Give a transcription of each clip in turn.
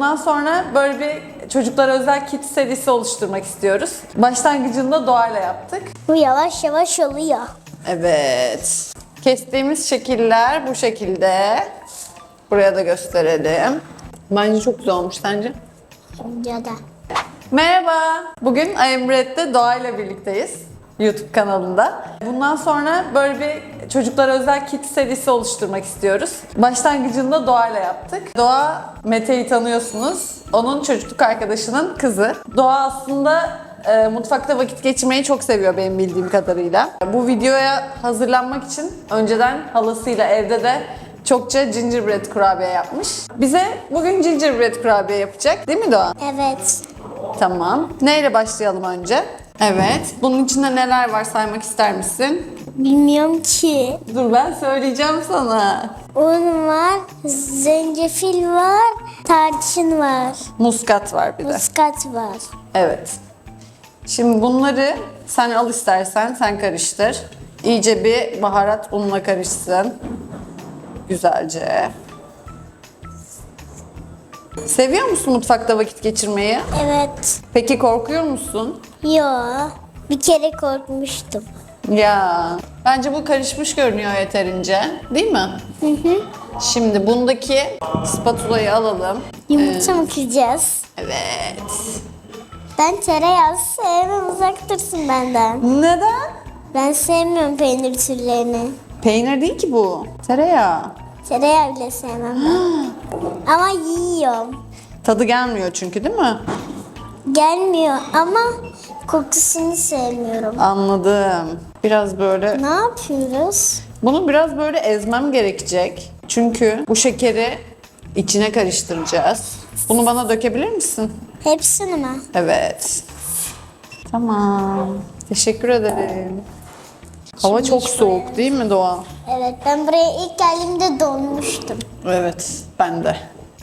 Bundan sonra böyle bir çocuklara özel kit serisi oluşturmak istiyoruz. Başlangıcında doğayla yaptık. Bu yavaş yavaş oluyor. Evet. Kestiğimiz şekiller bu şekilde. Buraya da gösterelim. Bence çok güzel olmuş sence? Bence de. Merhaba. Bugün I Am Red'de Doğa ile birlikteyiz. YouTube kanalında. Bundan sonra böyle bir çocuklara özel kit serisi oluşturmak istiyoruz. Başlangıcında Doğa ile yaptık. Doğa, Mete'yi tanıyorsunuz. Onun çocukluk arkadaşının kızı. Doğa aslında e, mutfakta vakit geçirmeyi çok seviyor benim bildiğim kadarıyla. Bu videoya hazırlanmak için önceden halasıyla evde de çokça gingerbread kurabiye yapmış. Bize bugün gingerbread kurabiye yapacak. Değil mi Doğa? Evet. Tamam. Neyle başlayalım önce? Evet. Bunun içinde neler var saymak ister misin? Bilmiyorum ki. Dur ben söyleyeceğim sana. Un var, zencefil var, tarçın var, Muskat var bir de. muskat var. Evet. Şimdi bunları sen al istersen sen karıştır. İyice bir baharat unla karışsın. Güzelce. Seviyor musun mutfakta vakit geçirmeyi? Evet. Peki korkuyor musun? Yo. Bir kere korkmuştum. Ya bence bu karışmış görünüyor yeterince. Değil mi? Hı hı. Şimdi bundaki spatulayı alalım. Yumurta mı kıracağız? Evet. Ben tereyağı sevmem uzak dursun benden. Neden? Ben sevmiyorum peynir türlerini. Peynir değil ki bu. Tereyağı. Tereyağı bile sevmem ben. Ama yiyorum. Tadı gelmiyor çünkü değil mi? Gelmiyor ama kokusunu sevmiyorum. Anladım. Biraz böyle... Ne yapıyoruz? Bunu biraz böyle ezmem gerekecek. Çünkü bu şekeri içine karıştıracağız. Bunu bana dökebilir misin? Hepsini mi? Evet. Tamam. Teşekkür ederim. Hava Şimdi çok soğuk değil mi Doğa? Evet ben buraya ilk geldiğimde donmuştum. Evet, ben de.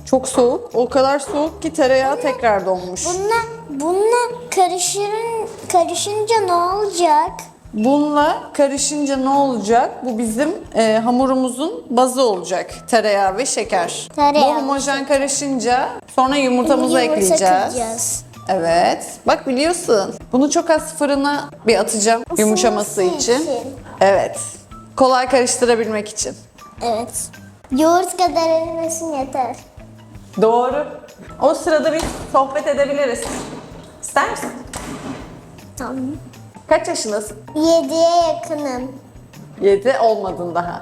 Çok soğuk. O kadar soğuk ki tereyağı tekrar donmuş. Bununla, bununla karışırın, karışınca ne olacak? Bununla karışınca ne olacak? Bu bizim e, hamurumuzun bazı olacak. Tereyağı ve şeker. Tereyağı Bu homojen karışınca sonra yumurtamızı Yumurta ekleyeceğiz. kıracağız. Evet. Bak biliyorsun. Bunu çok az fırına bir atacağım yumuşaması için. için. Evet. Kolay karıştırabilmek için. Evet. Yoğurt kadar erimesin yeter. Doğru. O sırada biz sohbet edebiliriz. İster misin? Tamam. Kaç yaşındasın? Yediye yakınım. 7 olmadın daha.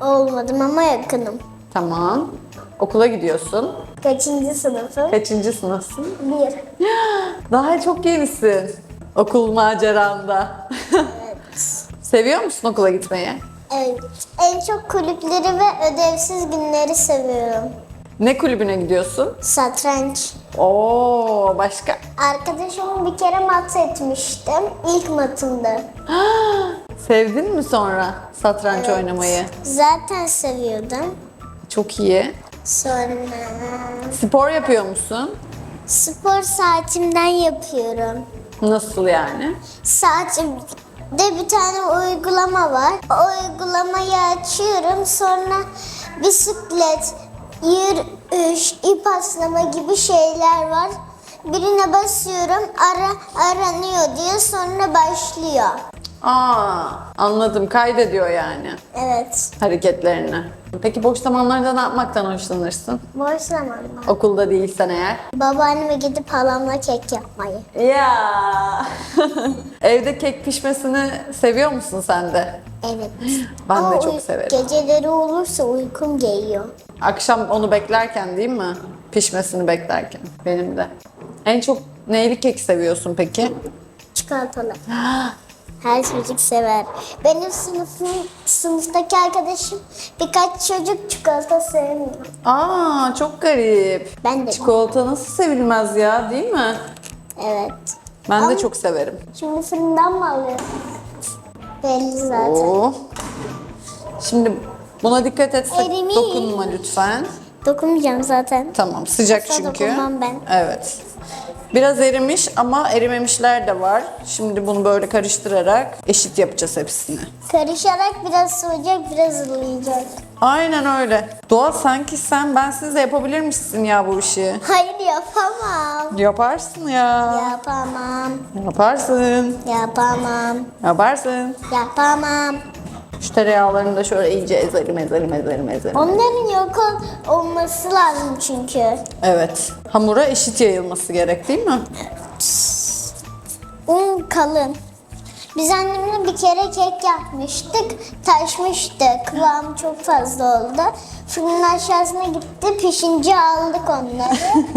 Olmadım ama yakınım. Tamam. Okula gidiyorsun. Kaçıncı sınıfı? Kaçıncı sınıfsın? Bir. Daha çok yenisin. Okul maceranda. Seviyor musun okula gitmeyi? Evet. En çok kulüpleri ve ödevsiz günleri seviyorum. Ne kulübüne gidiyorsun? Satranç. Oo, başka? Arkadaşımı bir kere mat etmiştim. İlk matımda. Sevdin mi sonra satranç oynamayı? Zaten seviyordum. Çok iyi. Sonra Spor yapıyor musun? spor saatimden yapıyorum. Nasıl yani? Saatimde bir tane uygulama var. O uygulamayı açıyorum. Sonra bisiklet, yürüyüş, ip aslama gibi şeyler var. Birine basıyorum, ara aranıyor diye sonra başlıyor. Aa, anladım. Kaydediyor yani Evet. hareketlerini. Peki boş zamanlarda ne yapmaktan hoşlanırsın? Boş zamanlar. Okulda değilsen eğer. Babaanneme gidip halamla kek yapmayı. Ya. Evde kek pişmesini seviyor musun sen de? Evet. Ben de çok uy- severim. Geceleri olursa uykum geliyor. Akşam onu beklerken değil mi? Pişmesini beklerken. Benim de. En çok neyli kek seviyorsun peki? Çikolatalı. Her çocuk sever. Benim sınıfım, sınıftaki arkadaşım birkaç çocuk çikolata sevmiyor. Aa çok garip. Ben de. Çikolata nasıl sevilmez ya değil mi? Evet. Ben de Ama- çok severim. Şimdi fırından mı alıyorsun? Belli zaten. Oo. Şimdi buna dikkat et Erimiş. dokunma lütfen. Dokunmayacağım zaten. Tamam sıcak Asla çünkü. dokunmam ben. Evet. Biraz erimiş ama erimemişler de var. Şimdi bunu böyle karıştırarak eşit yapacağız hepsini. Karışarak biraz soğuyacak, biraz ılıyacak. Aynen öyle. Doğa sanki sen bensiz de yapabilir misin ya bu işi? Hayır Yapamam. Yaparsın ya. Yapamam. Yaparsın. Yapamam. Yaparsın. Yapamam. Şu tereyağlarını da şöyle iyice ezelim ezelim ezelim ezelim. Onların yok ol- olması lazım çünkü. Evet. Hamura eşit yayılması gerek değil mi? Un kalın. Biz annemle bir kere kek yapmıştık. Taşmıştı. Kıvamı çok fazla oldu. Fırının aşağısına gitti. Pişince aldık onları.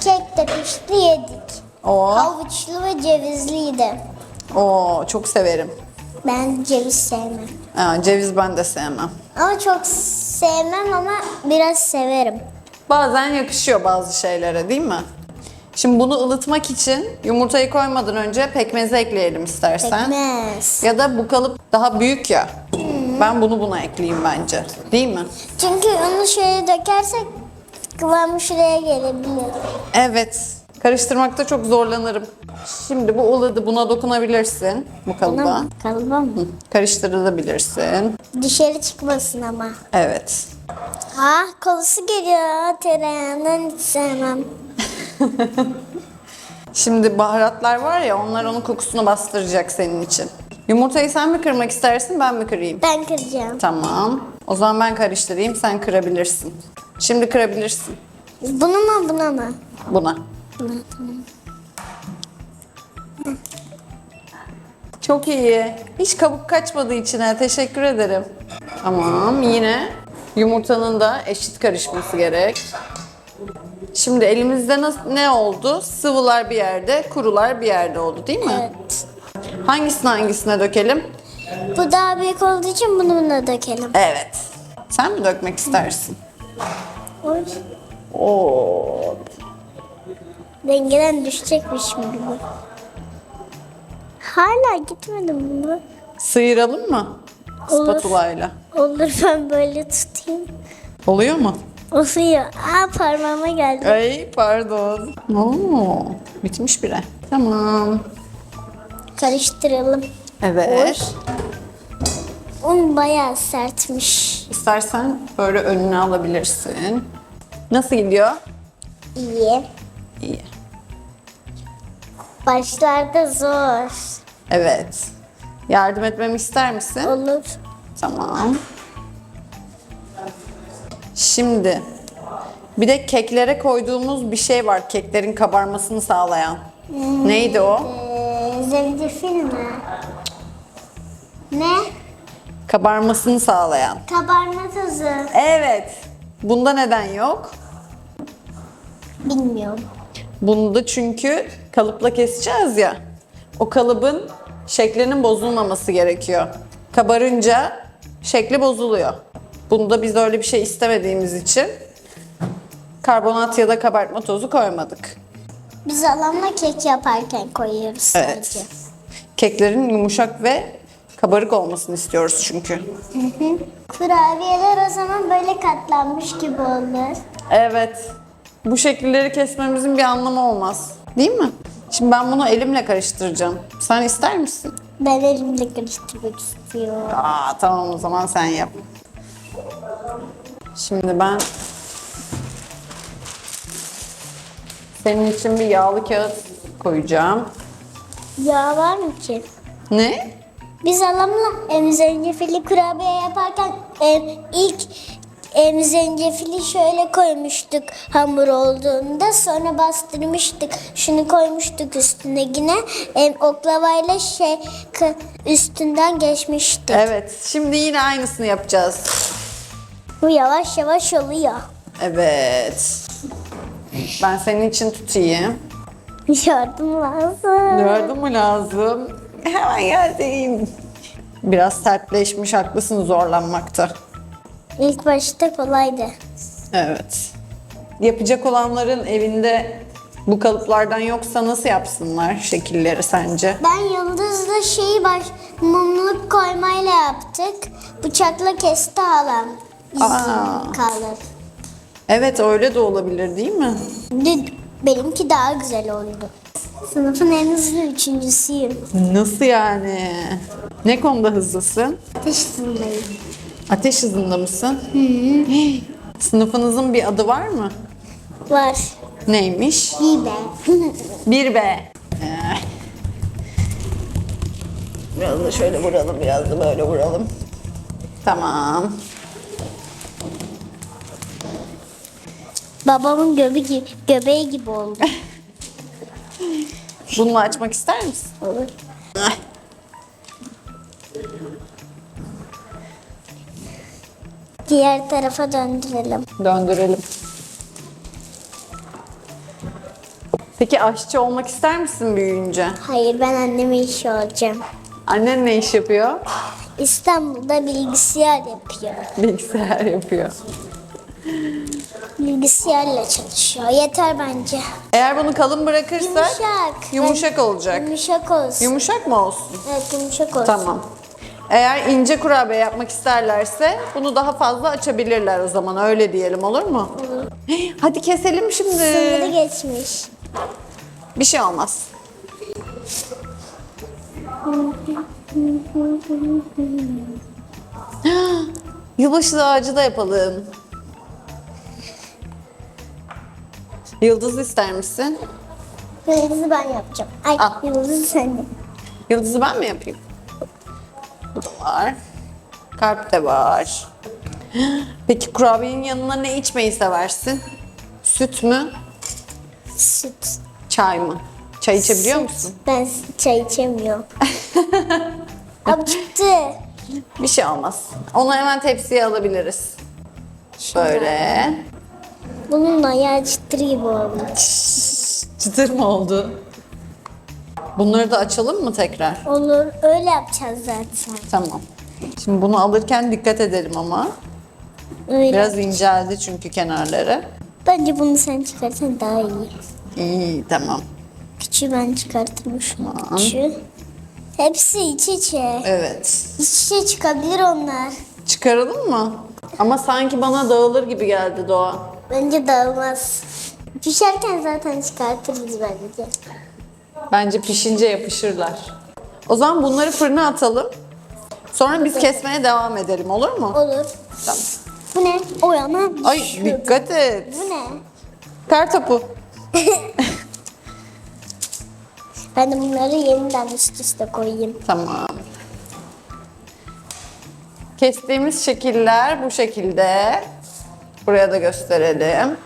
kek de pişti yedik. Oo. Havuçlu ve cevizliydi. Oo çok severim. Ben ceviz sevmem. Ha, ceviz ben de sevmem. Ama çok sevmem ama biraz severim. Bazen yakışıyor bazı şeylere değil mi? Şimdi bunu ılıtmak için yumurtayı koymadan önce pekmezi ekleyelim istersen. Pekmez. Ya da bu kalıp daha büyük ya. Ben bunu buna ekleyeyim bence. Değil mi? Çünkü onu şöyle dökersek kıvamı şuraya gelebilir. Evet. Karıştırmakta çok zorlanırım. Şimdi bu ılıdı buna dokunabilirsin bu kalıba. Kalıba mı? Hı, Karıştırabilirsin. Dışarı çıkmasın ama. Evet. Ah kolusu geliyor. Tereyağından hiç sevmem. Şimdi baharatlar var ya onlar onun kokusunu bastıracak senin için. Yumurtayı sen mi kırmak istersin ben mi kırayım? Ben kıracağım. Tamam. O zaman ben karıştırayım sen kırabilirsin. Şimdi kırabilirsin Bunu mu buna mı? buna. Çok iyi. Hiç kabuk kaçmadı içine. Teşekkür ederim. Tamam. Yine yumurtanın da eşit karışması gerek. Şimdi elimizde nas- ne oldu? Sıvılar bir yerde, kurular bir yerde oldu değil mi? Evet. Hangisini hangisine dökelim? Bu daha büyük olduğu için bunu buna dökelim. Evet. Sen mi dökmek istersin? Oy. Oo. Dengeden düşecekmiş mi gibi. Hala gitmedim bunu. Sıyıralım mı? Olur. Spatulayla. Olur ben böyle tutayım. Oluyor mu? Oluyor. Aa parmağıma geldi. Ay pardon. Oo, bitmiş bile. Tamam. Karıştıralım. Evet. Un bayağı sertmiş. İstersen böyle önüne alabilirsin. Nasıl gidiyor? İyi. İyi. Başlarda zor. Evet. Yardım etmemi ister misin? Olur. Tamam. Şimdi bir de keklere koyduğumuz bir şey var. Keklerin kabarmasını sağlayan. Neydi o? Ee, zencefil mi? Ne? Kabarmasını sağlayan. Kabarma tozu. Evet. Bunda neden yok? Bilmiyorum. Bunda çünkü kalıpla keseceğiz ya. O kalıbın şeklinin bozulmaması gerekiyor. Kabarınca şekli bozuluyor. Bunda biz öyle bir şey istemediğimiz için karbonat ya da kabartma tozu koymadık. Biz alamla kek yaparken koyuyoruz Evet. sadece. Keklerin yumuşak ve kabarık olmasını istiyoruz çünkü. Kurabiyeler o zaman böyle katlanmış gibi olur. Evet. Bu şekilleri kesmemizin bir anlamı olmaz. Değil mi? Şimdi ben bunu elimle karıştıracağım. Sen ister misin? Ben elimle karıştırmak istiyorum. Aa tamam o zaman sen yap. Şimdi ben senin için bir yağlı kağıt koyacağım. Yağ var mı ki? Ne? Biz alamla em, zencefilli kurabiye yaparken em, ilk em, zencefili şöyle koymuştuk hamur olduğunda sonra bastırmıştık. Şunu koymuştuk üstüne yine em, oklavayla şey üstünden geçmiştik. Evet. Şimdi yine aynısını yapacağız. Bu yavaş yavaş oluyor. Evet. Ben senin için tutayım. Yardım lazım. Yardım mı lazım? Hemen geldim. Biraz sertleşmiş haklısın zorlanmakta. İlk başta kolaydı. Evet. Yapacak olanların evinde bu kalıplardan yoksa nasıl yapsınlar şekilleri sence? Ben yıldızlı şeyi baş mumluk koymayla yaptık. Bıçakla kesti halam. Aa. kalır. Evet öyle de olabilir değil mi? Dü- Benimki daha güzel oldu. Sınıfın en hızlı üçüncüsüyüm. Nasıl yani? Ne konuda hızlısın? Ateş hızındayım. Ateş hızında mısın? Sınıfınızın bir adı var mı? Var. Neymiş? Biber. Bir be. Eh. Biraz da şöyle vuralım, biraz da böyle vuralım. Tamam. Babamın göbeği gibi, göbeği gibi oldu. Bunu açmak ister misin? Olur. Diğer tarafa döndürelim. Döndürelim. Peki aşçı olmak ister misin büyüyünce? Hayır ben anneme işi olacağım. Annen ne iş yapıyor? İstanbul'da bilgisayar yapıyor. Bilgisayar yapıyor. Bilgisayarla çalışıyor. Yeter bence. Eğer bunu kalın bırakırsak Yumuşak. yumuşak olacak. Yumuşak olsun. Yumuşak mı olsun? evet yumuşak olsun. Tamam. Eğer ince kurabiye yapmak isterlerse bunu daha fazla açabilirler o zaman öyle diyelim olur mu? Hadi keselim şimdi. Sınırı geçmiş. Bir şey olmaz. Yılbaşı ağacı da yapalım. Yıldız ister misin? Yıldızı ben yapacağım. Ay Al. yıldızı sen. Yıldızı ben mi yapayım? Var. Kalp de var. Peki kurabiyenin yanına ne içmeyi seversin? Süt mü? Süt. Çay mı? Çay içebiliyor Süt. musun? Ben çay içemiyorum. Abi çıktı. Bir şey olmaz. Onu hemen tepsiye alabiliriz. Böyle. Bunun ayağı çıtır gibi oldu. Çıtır mı oldu? Bunları da açalım mı tekrar? Olur. Öyle yapacağız zaten. Tamam. Şimdi bunu alırken dikkat edelim ama. Öyle. Biraz inceldi çünkü kenarları. Bence bunu sen çıkarsan daha iyi. İyi tamam. Küçüğü ben çıkartırım şu küçüğü. Hepsi iç içe. Evet. İç içe çıkabilir onlar. Çıkaralım mı? Ama sanki bana dağılır gibi geldi Doğa. Bence dağılmaz. Pişerken zaten çıkartırız bence. Bence pişince yapışırlar. O zaman bunları fırına atalım. Sonra biz kesmeye devam edelim olur mu? Olur. Tamam. Bu ne? O yana Ay dikkat et. Bu ne? Kar topu. Ben de bunları yeniden üst üste koyayım. Tamam. Kestiğimiz şekiller bu şekilde. Buraya da gösterelim.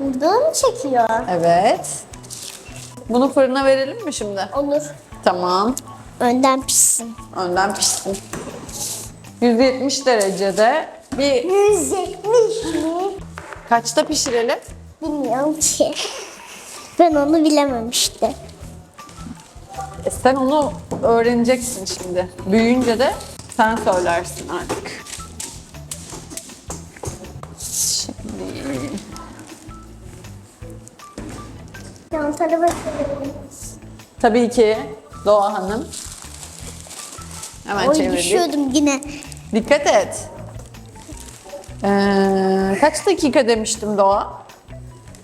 Burada mı çekiyor? Evet. Bunu fırına verelim mi şimdi? Olur. Tamam. Önden pişsin. Önden pişsin. 170 derecede bir 170 mi? kaçta pişirelim? Bilmiyorum ki. Ben onu bilemem işte. E sen onu öğreneceksin şimdi. Büyüyünce de sen söylersin artık. Tarafa çevirelim. tabii ki Doğa Hanım. Hemen Oy çevirdik. düşüyordum yine. Dikkat et. Ee, kaç dakika demiştim Doğa?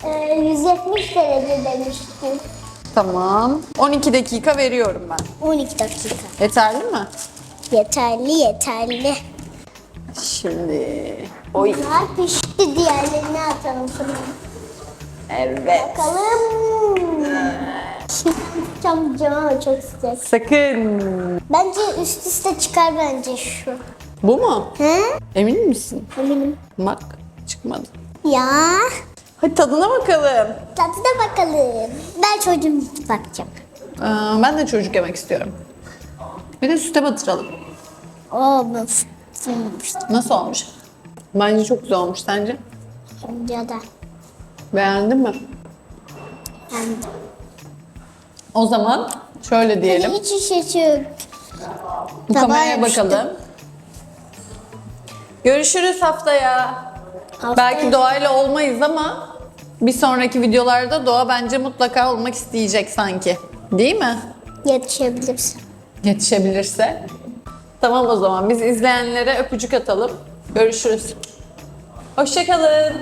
Ee, 170 derece demiştim. Tamam. 12 dakika veriyorum ben. 12 dakika. Yeterli mi? Yeterli yeterli. Şimdi. Oy. Bunlar pişti diğerlerini atalım fırına. Evet. Bakalım. Tutacağım cama çok sıcak. Sakın. Bence üst üste çıkar bence şu. Bu mu? He? Emin misin? Eminim. Bak çıkmadı. Ya. Hadi tadına bakalım. Tadına bakalım. Ben çocuğum bakacağım. Ee, ben de çocuk yemek istiyorum. Bir de süte batıralım. Fırınmış. Nasıl olmuş? Bence çok güzel olmuş sence? Ya da Beğendin mi? ben O zaman şöyle diyelim. Hiç işe çık. Bu Tabağa kameraya bakalım. Görüşürüz haftaya. Haftaya- Belki doğayla olmayız ama bir sonraki videolarda doğa bence mutlaka olmak isteyecek sanki. Değil mi? Yetişebilirsin. Yetişebilirse. Tamam o zaman biz izleyenlere öpücük atalım. Görüşürüz. Hoşçakalın.